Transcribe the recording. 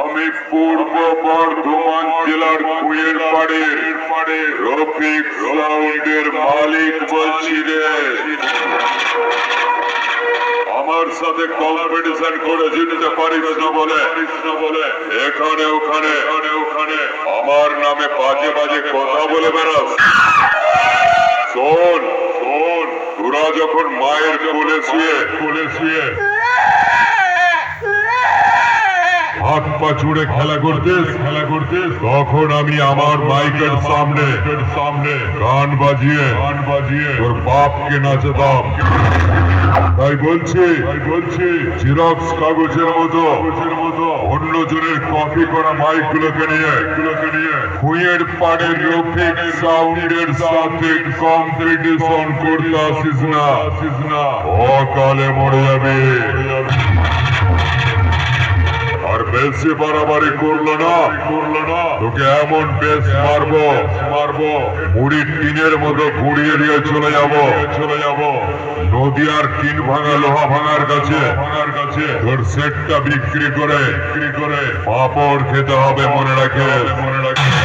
আমি পূর্ব বর্ধমান জেলার কুয়ের পাড়ের রফিক সাউন্ডের মালিক বলছি রে। আমার সাথে কম্পিটিশন করে জিততে পারিস না বলে। এখানে, ওখানে ওখানে আমার নামে বাজে বাজে কথা বলে বেড়াস। শোন শোন, তোরা যখন মায়ের কোলে শুয়ে কোলে শুয়ে পা ছুড়ে খেলা করতিস খেলা করতিস তখন আমি আমার মাইকের সামনে সামনে গান বাজিয়ে গান বাজিয়ে তোর বাপকে নাচাতাম। তাই বলছি তাই বলছি জিরক্স কাগজের মতো অন্য জনের কপি করা মাইক গুলোকে নিয়ে গুলোকে নিয়ে খুঁয়ের পাড়ের রফিক সাউন্ডের সাথে কম্পিটিশন করতে আসিস না আসিস না। অকালে মরে যাবে। বেশি বাড়াবাড়ি করল না। করল না তোকে এমন বেশ মারবো মারবো। মুড়ির টিনের মতো ঘুরিয়ে দিয়ে চলে যাব। চলে যাব নদীয়ার টিন ভাঙা, লোহা ভাঙার কাছে। ভাঙার কাছে তোর সেটটা বিক্রি করে বিক্রি করে। পাপড় খেতে হবে, মনে রাখে মনে রাখে